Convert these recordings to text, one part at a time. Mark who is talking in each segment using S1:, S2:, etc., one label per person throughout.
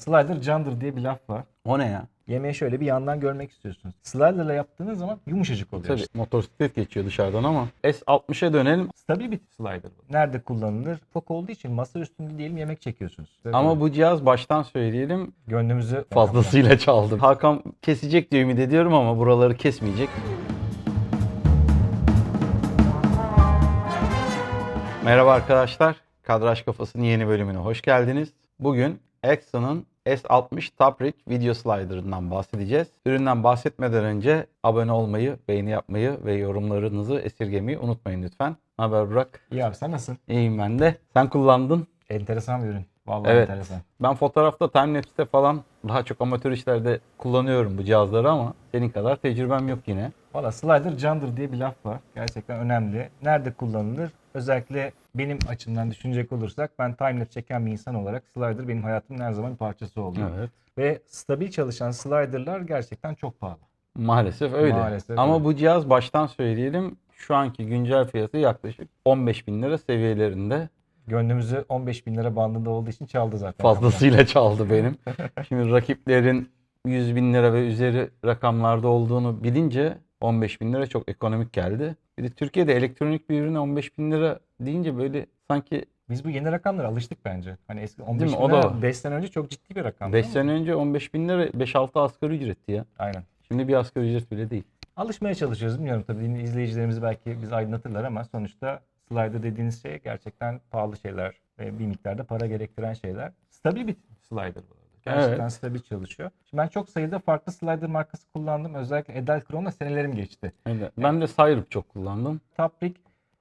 S1: Slider candır diye bir laf var.
S2: O ne ya?
S1: Yemeği şöyle bir yandan görmek istiyorsunuz. Slider'la yaptığınız zaman yumuşacık oluyor.
S2: Tabii motosiklet geçiyor dışarıdan ama S60'a dönelim.
S1: Stabil bir slider bu. Nerede kullanılır? Fok olduğu için masa üstünde diyelim yemek çekiyorsunuz.
S2: Ama bu cihaz baştan söyleyelim
S1: gönlümüzü
S2: fazlasıyla çaldı. Hakan kesecek diye ümit ediyorum ama buraları kesmeyecek. Merhaba arkadaşlar. Kadraj Kafası'nın yeni bölümüne hoş geldiniz. Bugün Exxon'ın S60 Taprik video slider'ından bahsedeceğiz. Üründen bahsetmeden önce abone olmayı, beğeni yapmayı ve yorumlarınızı esirgemeyi unutmayın lütfen. Ne haber Burak?
S1: İyi abi sen nasılsın?
S2: İyiyim ben de. Sen kullandın.
S1: Enteresan bir ürün. Vallahi
S2: Evet.
S1: enteresan.
S2: Ben fotoğrafta, timelapse'te falan daha çok amatör işlerde kullanıyorum bu cihazları ama senin kadar tecrübem yok yine.
S1: Valla slider candır diye bir laf var. Gerçekten önemli. Nerede kullanılır? Özellikle benim açımdan düşünecek olursak ben timelapse çeken bir insan olarak slider benim hayatımın her zaman bir parçası oldu.
S2: Evet.
S1: Ve stabil çalışan slider'lar gerçekten çok pahalı.
S2: Maalesef öyle.
S1: Maalesef
S2: ama
S1: öyle.
S2: bu cihaz baştan söyleyelim şu anki güncel fiyatı yaklaşık 15 bin lira seviyelerinde.
S1: Gönlümüzü 15 bin lira bandında olduğu için çaldı zaten.
S2: Fazlasıyla çaldı benim. Şimdi rakiplerin 100 bin lira ve üzeri rakamlarda olduğunu bilince 15 bin lira çok ekonomik geldi. Bir de Türkiye'de elektronik bir ürüne 15 bin lira deyince böyle sanki
S1: Biz bu yeni rakamlara alıştık bence. Hani eski 15
S2: Değil
S1: bin?
S2: O da
S1: lira
S2: var.
S1: 5 sene önce çok ciddi bir rakam.
S2: 5 sene önce 15 bin lira 5-6 asgari ücretti ya.
S1: Aynen.
S2: Şimdi bir asgari ücret bile değil.
S1: Alışmaya çalışıyoruz. Bilmiyorum tabii din- izleyicilerimiz belki bizi aydınlatırlar ama sonuçta slider dediğiniz şey gerçekten pahalı şeyler ve bir miktarda para gerektiren şeyler. Stabil bir slider bu. Gerçekten
S2: Evet.
S1: stabil çalışıyor. Şimdi ben çok sayıda farklı slider markası kullandım. Özellikle Edelkron'la senelerim geçti.
S2: Öyle. Ben de Syrup çok kullandım.
S1: Taprik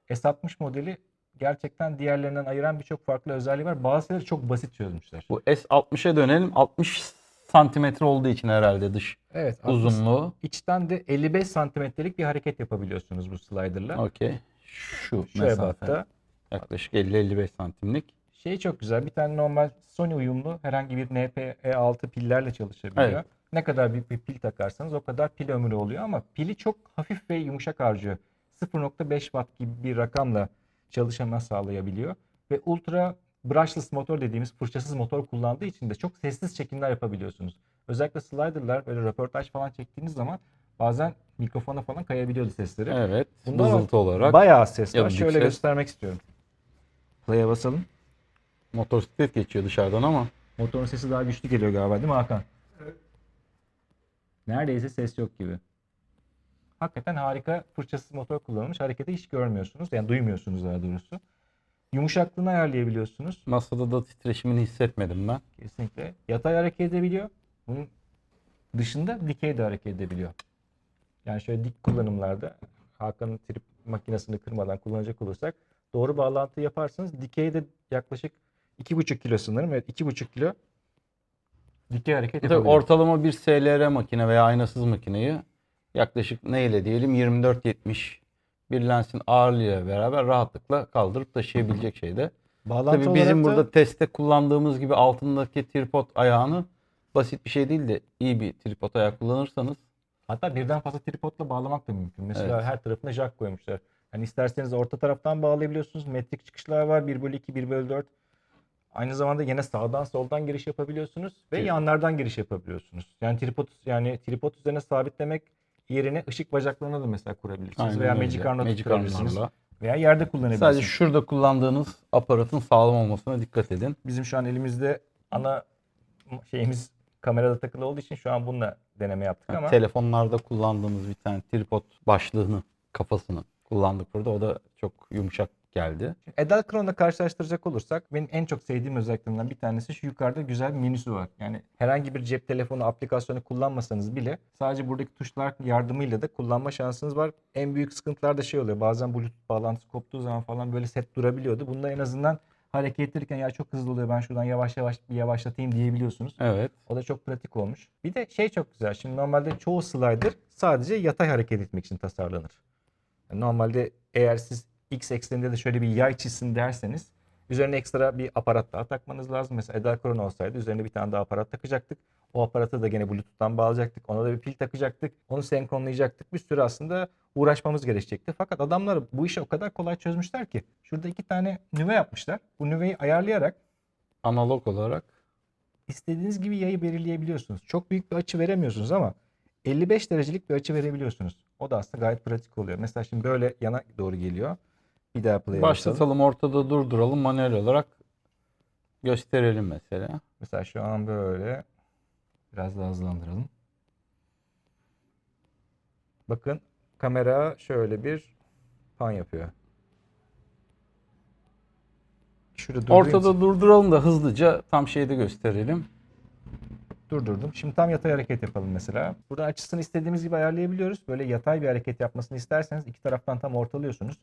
S1: S60 modeli gerçekten diğerlerinden ayıran birçok farklı özelliği var. Bazıları çok basit çözmüşler.
S2: Bu S60'a dönelim. 60 santimetre olduğu için herhalde dış
S1: Evet.
S2: uzunluğu.
S1: İçten de 55 santimetrelik bir hareket yapabiliyorsunuz bu slider'la.
S2: Okey. Şu,
S1: Şu
S2: mesafe.
S1: ebatta.
S2: Yaklaşık 50-55 santimlik.
S1: Şey çok güzel. Bir tane normal Sony uyumlu herhangi bir NP-E6 pillerle çalışabiliyor.
S2: Evet.
S1: Ne kadar büyük bir pil takarsanız o kadar pil ömrü oluyor ama pili çok hafif ve yumuşak harcıyor. 0.5 watt gibi bir rakamla çalışma sağlayabiliyor. Ve ultra brushless motor dediğimiz fırçasız motor kullandığı için de çok sessiz çekimler yapabiliyorsunuz. Özellikle slider'lar böyle röportaj falan çektiğiniz zaman bazen mikrofona falan kayabiliyordu sesleri.
S2: Evet. Vızıltı olarak
S1: Bayağı ses var. Şöyle
S2: ses.
S1: göstermek istiyorum. Play'e basalım.
S2: Motosiklet geçiyor dışarıdan ama
S1: Motorun sesi daha güçlü geliyor galiba değil mi Hakan? Neredeyse ses yok gibi. Hakikaten harika fırçasız motor kullanılmış. Hareketi hiç görmüyorsunuz. Yani duymuyorsunuz daha doğrusu. Yumuşaklığını ayarlayabiliyorsunuz.
S2: masada da titreşimini hissetmedim ben.
S1: Kesinlikle. Yatay hareket edebiliyor. Bunun dışında dikey de hareket edebiliyor. Yani şöyle dik kullanımlarda Hakan'ın trip makinesini kırmadan kullanacak olursak doğru bağlantı yaparsanız dikeyde yaklaşık 2,5 kilo sanırım. Evet 2,5 kilo dikey hareket
S2: Tabii
S1: yapabiliyor.
S2: ortalama bir SLR makine veya aynasız makineyi yaklaşık neyle diyelim 24-70 bir lensin ağırlığıyla beraber rahatlıkla kaldırıp taşıyabilecek şeyde.
S1: Bağlantı
S2: Tabii bizim
S1: da-
S2: burada testte kullandığımız gibi altındaki tripod ayağını basit bir şey değil de iyi bir tripod ayağı kullanırsanız
S1: hatta birden fazla tripodla bağlamak da mümkün. Mesela
S2: Evet.
S1: her tarafına jack koymuşlar. Yani isterseniz orta taraftan bağlayabiliyorsunuz. Metrik çıkışlar var. 1 bölü 2, 1 bölü 4. Aynı zamanda yine sağdan soldan giriş yapabiliyorsunuz ve
S2: Evet.
S1: yanlardan giriş yapabiliyorsunuz. Yani tripod yani tripod üzerine sabitlemek yerine ışık bacaklarına da mesela kurabilirsiniz
S2: Aynen
S1: veya. Magic Arm'la
S2: Arm'larla.
S1: veya yerde kullanabilirsiniz.
S2: Sadece şurada kullandığınız aparatın sağlam olmasına dikkat edin.
S1: Bizim şu an elimizde ana şeyimiz kamerada takılı olduğu için şu an bununla deneme yaptık ama
S2: Telefonlarda kullandığımız bir tane tripod başlığını, kafasını kullandık burada. O da çok yumuşak geldi.
S1: Edelkron'la karşılaştıracak olursak benim en çok sevdiğim özelliklerinden bir tanesi şu yukarıda güzel bir menüsü var. Yani herhangi bir cep telefonu aplikasyonu kullanmasanız bile sadece buradaki tuşlar yardımıyla da kullanma şansınız var. En büyük sıkıntılar da şey oluyor. Bazen Bluetooth bağlantısı koptuğu zaman falan böyle set durabiliyordu. Bunda en azından hareket ettirirken ya çok hızlı oluyor ben şuradan yavaş yavaş yavaşlatayım diyebiliyorsunuz.
S2: Evet.
S1: O da çok pratik olmuş. Bir de şey çok güzel. Şimdi normalde çoğu slider sadece yatay hareket etmek için tasarlanır. Yani normalde eğer siz x ekseninde de şöyle bir yay çizsin derseniz üzerine ekstra bir aparat daha takmanız lazım. Mesela Edelkron olsaydı üzerine bir tane daha aparat takacaktık. O aparatı da gene Bluetooth'tan bağlayacaktık. Ona da bir pil takacaktık. Onu senkronlayacaktık. Bir sürü aslında uğraşmamız gerekecekti. Fakat adamlar bu işi o kadar kolay çözmüşler ki. Şurada iki tane nüve yapmışlar. Bu nüveyi ayarlayarak
S2: Analog olarak
S1: istediğiniz gibi yayı belirleyebiliyorsunuz. Çok büyük bir açı veremiyorsunuz ama 55 derecelik bir açı verebiliyorsunuz. O da aslında gayet pratik oluyor. Mesela şimdi böyle yana doğru geliyor. Bir daha basalım.
S2: Başlatalım ortada durduralım manuel olarak gösterelim mesela.
S1: Mesela şu an böyle. Biraz daha hızlandıralım. Bakın kamera şöyle bir pan yapıyor. Şurada.
S2: Ortada durduralım da hızlıca tam şeyde gösterelim.
S1: Durdurdum. Şimdi tam yatay hareket yapalım mesela. Buradan açısını istediğimiz gibi ayarlayabiliyoruz. Böyle yatay bir hareket yapmasını isterseniz iki taraftan tam ortalıyorsunuz.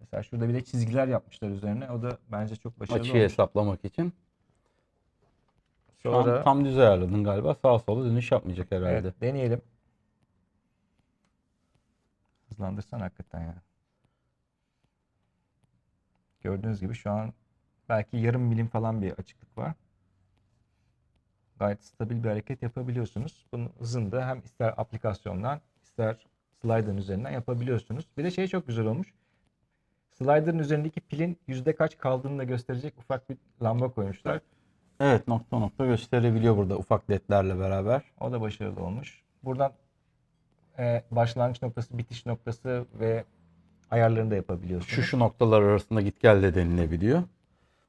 S1: Mesela şurada bir de çizgiler yapmışlar üzerine. O da bence çok başarılı
S2: Açıyı
S1: olmuş.
S2: hesaplamak için. Şu
S1: Sonra
S2: an tam düz ayarladın galiba. Sağa sola dönüş yapmayacak herhalde.
S1: evet, deneyelim. Hızlandırsan hakikaten ya. Gördüğünüz gibi şu an belki yarım milim falan bir açıklık var. Gayet stabil bir hareket yapabiliyorsunuz. Bunun hızını da hem ister aplikasyondan ister slider'ın üzerinden yapabiliyorsunuz. Bir de şey çok güzel olmuş. Slider'ın üzerindeki pilin yüzde kaç kaldığını da gösterecek ufak bir lamba koymuşlar.
S2: Evet nokta nokta gösterebiliyor burada ufak ledlerle beraber.
S1: O da başarılı olmuş. Buradan e, başlangıç noktası, bitiş noktası ve ayarlarını da yapabiliyorsunuz.
S2: Şu şu noktalar arasında git gel de denilebiliyor.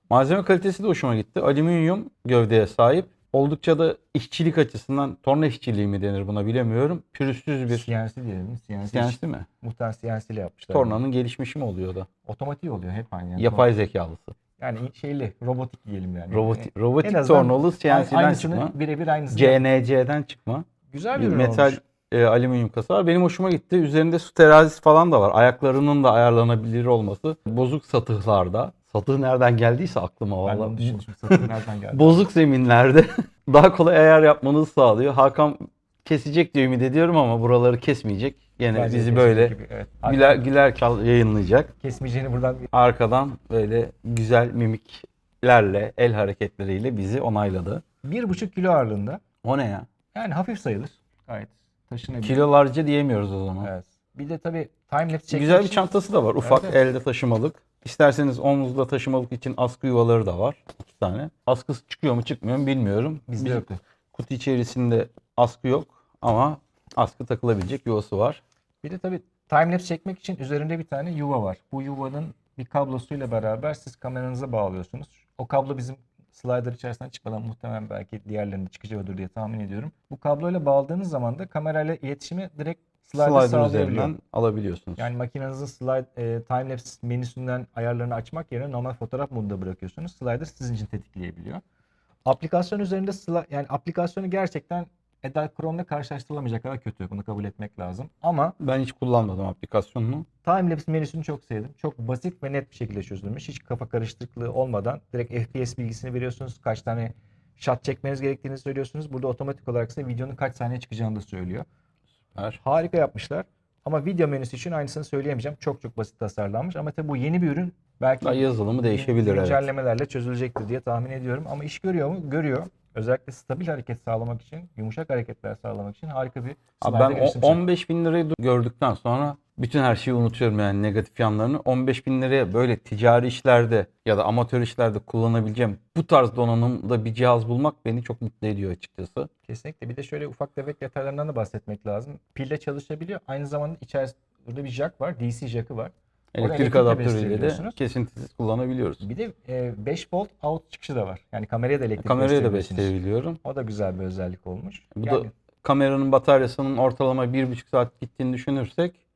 S2: Malzeme kalitesi de hoşuma gitti. Alüminyum gövdeye sahip. Oldukça da işçilik açısından torna işçiliği mi denir buna bilemiyorum. Pürüzsüz bir
S1: CNC diyelim. CNC,
S2: CNC mi?
S1: muhtemelen CNC ile yapmışlar.
S2: Tornanın gelişmişi mi oluyor da?
S1: Otomatik oluyor hep aynı. Yani.
S2: Yapay zekalısı.
S1: Yani şeyli, robotik diyelim yani.
S2: Robotik,
S1: En
S2: robotik
S1: azından
S2: tornalı CNC'den
S1: aynısını
S2: çıkma.
S1: birebir aynısını.
S2: CNC'den çıkma.
S1: Güzel bir
S2: Bir
S1: ürün
S2: metal
S1: olmuş.
S2: e, alüminyum kasa var. Benim hoşuma gitti. Üzerinde su terazisi falan da var. Ayaklarının da ayarlanabilir olması. Bozuk satıhlarda. Satıh nereden geldiyse aklıma
S1: Ben
S2: valla.
S1: düşünmüştüm. Satın nereden geldi?
S2: Bozuk zeminlerde daha kolay ayar yapmanızı sağlıyor. Hakan kesecek diye ümit ediyorum ama buraları kesmeyecek. Gene
S1: Bence
S2: bizi böyle
S1: gibi, evet.
S2: güler, güler çal yayınlayacak.
S1: Kesmeyeceğini buradan
S2: Arkadan böyle güzel mimiklerle, el hareketleriyle bizi onayladı.
S1: bir buçuk kilo ağırlığında.
S2: O ne ya?
S1: Yani hafif sayılır. Gayet taşınabilir.
S2: Kilolarca diyemiyoruz o zaman.
S1: Evet. Bir de tabii time lapse çekmek
S2: Güzel bir çantası da var. Ufak
S1: Evet,
S2: elde taşımalık. İsterseniz omuzda taşımalık için askı yuvaları da var. iki tane. Askısı çıkıyor mu çıkmıyor mu bilmiyorum.
S1: Bizde yoktu.
S2: Kutu içerisinde askı yok ama askı takılabilecek yuvası var.
S1: Bir de tabii timelapse çekmek için üzerinde bir tane yuva var. Bu yuvanın bir kablosuyla beraber siz kameranıza bağlıyorsunuz. O kablo bizim slider içerisinden çıkmadan muhtemelen belki diğerlerinde çıkacaktır diye tahmin ediyorum. Bu kabloyla bağladığınız zaman da kamerayla iletişimi direkt sağlayabiliyor.
S2: üzerinden alabiliyorsunuz.
S1: Yani makinenizin slide, e, timelapse menüsünden ayarlarını açmak yerine normal fotoğraf modunda bırakıyorsunuz. Slider sizin için tetikleyebiliyor. Aplikasyon üzerinde sli- yani aplikasyonu gerçekten Edelchrome'la karşılaştırılamayacak kadar kötü. Bunu kabul etmek lazım. Ama
S2: Ben hiç kullanmadım aplikasyonunu.
S1: Timelapse menüsünü çok sevdim. Çok basit ve net bir şekilde çözülmüş. Hiç kafa karışıklığı olmadan direkt FPS bilgisini veriyorsunuz. Kaç tane shot çekmeniz gerektiğini söylüyorsunuz. Burada otomatik olarak size videonun kaç saniye çıkacağını da söylüyor.
S2: Süper.
S1: Harika yapmışlar. Ama video menüsü için aynısını söyleyemeyeceğim. Çok çok basit tasarlanmış. Ama tabii bu yeni bir ürün. Belki
S2: Daha yazılımı değişebilir evet.
S1: güncellemelerle çözülecektir diye tahmin ediyorum. Ama iş görüyor mu? Görüyor. Özellikle stabil hareket sağlamak için, yumuşak hareketler sağlamak için harika bir
S2: Abi ben o
S1: geliştirmişler.
S2: 15 bin lirayı gördükten sonra bütün her şeyi unutuyorum yani negatif yanlarını. 15 bin liraya böyle ticari işlerde ya da amatör işlerde kullanabileceğim bu tarz donanımda bir cihaz bulmak beni çok mutlu ediyor açıkçası.
S1: Kesinlikle. Bir de şöyle ufak tefek detaylarından da bahsetmek lazım. Pille çalışabiliyor. Aynı zamanda içerisinde bir jack var. DC jack'ı var.
S2: Elektrik adaptörüyle de kesintisiz kullanabiliyoruz.
S1: Bir de e, 5 volt out çıkışı da var. Yani kameraya da elektrik
S2: Kamerayı da besleyebiliyorum.
S1: O da güzel bir özellik olmuş.
S2: Bu
S1: yani,
S2: da kameranın bataryasının ortalama 1,5 saat gittiğini düşünürsek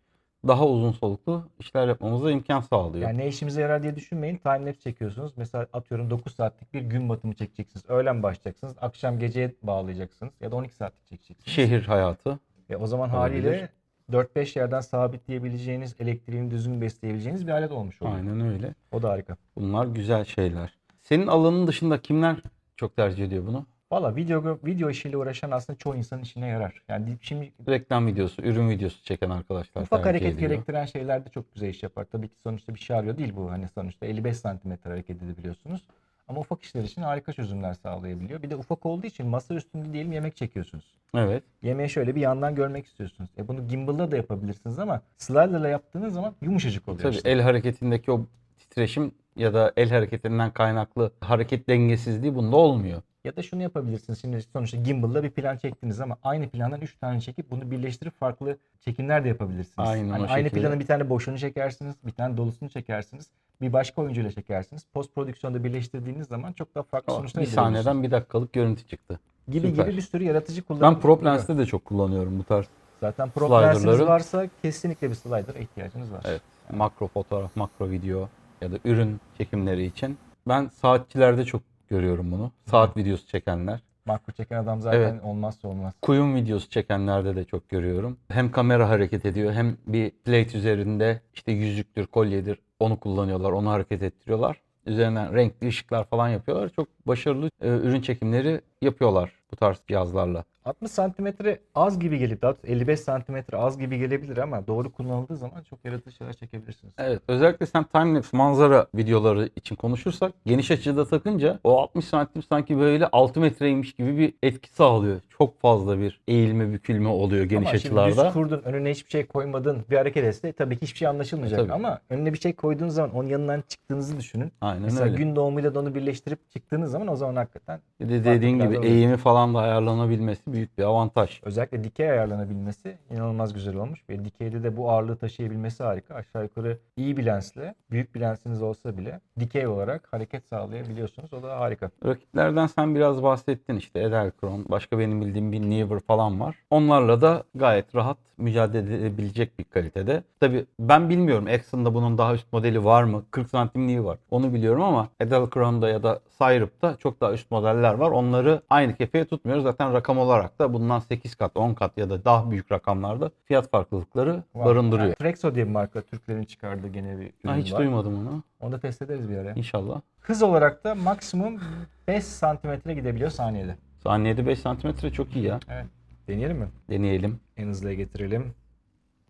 S2: daha uzun soluklu işler yapmamıza imkan sağlıyor.
S1: yani ne işimize yarar diye düşünmeyin. Timelapse çekiyorsunuz. Mesela atıyorum 9 saatlik bir gün batımı çekeceksiniz. Öğlen başlayacaksınız. Akşam geceye bağlayacaksınız. Ya da 12 saatlik çekeceksiniz.
S2: Şehir hayatı.
S1: Ve o zaman
S2: Olabilir.
S1: haliyle 4-5 yerden sabitleyebileceğiniz, elektriğini düzgün besleyebileceğiniz bir alet olmuş oluyor.
S2: Aynen öyle.
S1: O da harika.
S2: Bunlar güzel şeyler. Senin alanın dışında kimler çok tercih ediyor bunu?
S1: Valla video video işiyle uğraşan aslında çoğu insanın işine yarar. Yani şimdi
S2: Reklam videosu, ürün videosu çeken arkadaşlar
S1: ufak hareket
S2: ediyor.
S1: gerektiren şeylerde çok güzel iş yapar. Tabii ki sonuçta bir şey arıyor değil bu. Hani sonuçta 55 santimetre hareket edebiliyorsunuz. Ama ufak işler için harika çözümler sağlayabiliyor. Bir de ufak olduğu için masa üstünde diyelim yemek çekiyorsunuz.
S2: Evet.
S1: Yemeği şöyle bir yandan görmek istiyorsunuz. E bunu gimbal'la da yapabilirsiniz ama slider'la yaptığınız zaman yumuşacık oluyor.
S2: Tabii
S1: işte.
S2: el hareketindeki o titreşim ya da el hareketlerinden kaynaklı hareket dengesizliği bunda olmuyor.
S1: Ya da şunu yapabilirsiniz. Şimdi sonuçta gimbal'la bir plan çektiniz ama aynı plandan 3 tane çekip bunu birleştirip farklı çekimler de yapabilirsiniz.
S2: Aynen
S1: Hani aynı
S2: şekilde.
S1: planın bir tane boşunu çekersiniz, bir tane dolusunu çekersiniz. Bir başka oyuncuyla çekersiniz. Post prodüksiyonda birleştirdiğiniz zaman çok daha farklı sonuçlar
S2: bir saniyeden bir dakikalık görüntü çıktı.
S1: gibi
S2: Süper.
S1: gibi bir sürü yaratıcı kullanım.
S2: Ben Pro
S1: oluyor.
S2: Lens'te de çok kullanıyorum bu tarz.
S1: Zaten Pro
S2: slider'ları.
S1: Lens'iniz varsa kesinlikle bir slider'a ihtiyacınız var.
S2: Evet. Makro fotoğraf, makro video ya da ürün çekimleri için. Ben saatçilerde çok görüyorum bunu. Saat videosu çekenler.
S1: Makro çeken adam zaten
S2: Evet.
S1: olmazsa olmaz.
S2: Kuyum videosu çekenlerde de çok görüyorum. Hem kamera hareket ediyor hem bir plate üzerinde işte yüzüktür, kolyedir onu kullanıyorlar, onu hareket ettiriyorlar. Üzerinden renkli ışıklar falan yapıyorlar. Çok başarılı e, ürün çekimleri yapıyorlar bu tarz cihazlarla.
S1: 60 santimetre az gibi gelip daha doğrusu 55 santimetre az gibi gelebilir ama doğru kullanıldığı zaman çok yaratıcı şeyler çekebilirsiniz.
S2: Evet, özellikle sen timelapse manzara videoları için konuşursak geniş açıda takınca o 60 santim sanki böyle 6 metreymiş gibi bir etki sağlıyor. Çok fazla bir eğilme bükülme oluyor geniş
S1: ama şimdi
S2: açılarda.
S1: düz kurdun, önüne hiçbir şey koymadın, bir hareket etse tabii ki hiçbir şey anlaşılmayacak.
S2: Tabii.
S1: Ama önüne bir şey koyduğunuz zaman onun yanından çıktığınızı düşünün.
S2: Aynen
S1: Mesela
S2: öyle.
S1: gün doğumuyla da onu birleştirip çıktığınız zaman o zaman hakikaten
S2: de dediğin gibi
S1: oluyor.
S2: eğimi falan da ayarlanabilmesi büyük bir avantaj.
S1: özellikle dikey ayarlanabilmesi inanılmaz güzel olmuş. Ve dikeyde de bu ağırlığı taşıyabilmesi harika. Aşağı yukarı iyi bir lensle, büyük bir lensiniz olsa bile dikey olarak hareket sağlayabiliyorsunuz. O da harika.
S2: Rakiplerden sen biraz bahsettin işte Edelkron, başka benim bildiğim bir Neewer falan var. Onlarla da gayet rahat mücadele edebilecek bir kalitede. Tabi ben bilmiyorum Exxon'da bunun daha üst modeli var mı? 40 santimliği var. Onu biliyorum ama Edelkron'da ya da Syrup'ta çok daha üst modeller var. Onları aynı kefeye tutmuyoruz. Zaten rakam olarak da bundan 8 kat, 10 kat ya da daha büyük rakamlarda fiyat farklıklıkları
S1: Var.
S2: barındırıyor.
S1: Yani Trexo diye bir marka Türklerin çıkardığı gene bir ürün
S2: Ha, hiç
S1: var.
S2: duymadım onu.
S1: Onu da test ederiz bir ara.
S2: İnşallah.
S1: Hız olarak da maksimum 5 santimetre gidebiliyor saniyede.
S2: Saniyede 5 santimetre çok iyi ya.
S1: Evet. Deneyelim mi?
S2: Deneyelim.
S1: En hızlıya getirelim.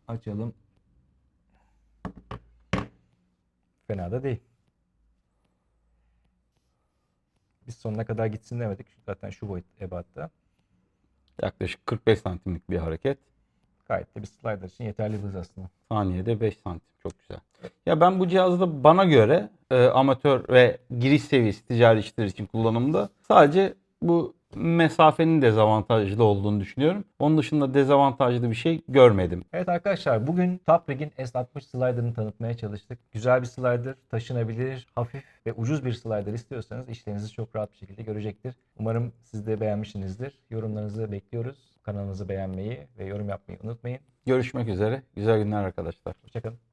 S1: Açalım. Fena da değil. Biz sonuna kadar gitsin demedik. Zaten şu boyut ebatta.
S2: Yaklaşık 45 santimlik bir hareket.
S1: Gayet de bir slider için yeterli bir hız aslında.
S2: Saniyede 5 santim. Çok güzel. Ya ben bu cihazda bana göre e, amatör ve giriş seviyesi ticari işler için kullanımda sadece bu mesafenin dezavantajlı olduğunu düşünüyorum. Onun dışında dezavantajlı bir şey görmedim.
S1: Evet arkadaşlar bugün Taprig'in S60 slider'ını tanıtmaya çalıştık. Güzel bir slider, taşınabilir, hafif ve ucuz bir slider istiyorsanız işlerinizi çok rahat bir şekilde görecektir. Umarım siz de beğenmişsinizdir. Yorumlarınızı bekliyoruz. Kanalımızı beğenmeyi ve yorum yapmayı unutmayın.
S2: Görüşmek üzere. Güzel günler arkadaşlar.
S1: Hoşçakalın.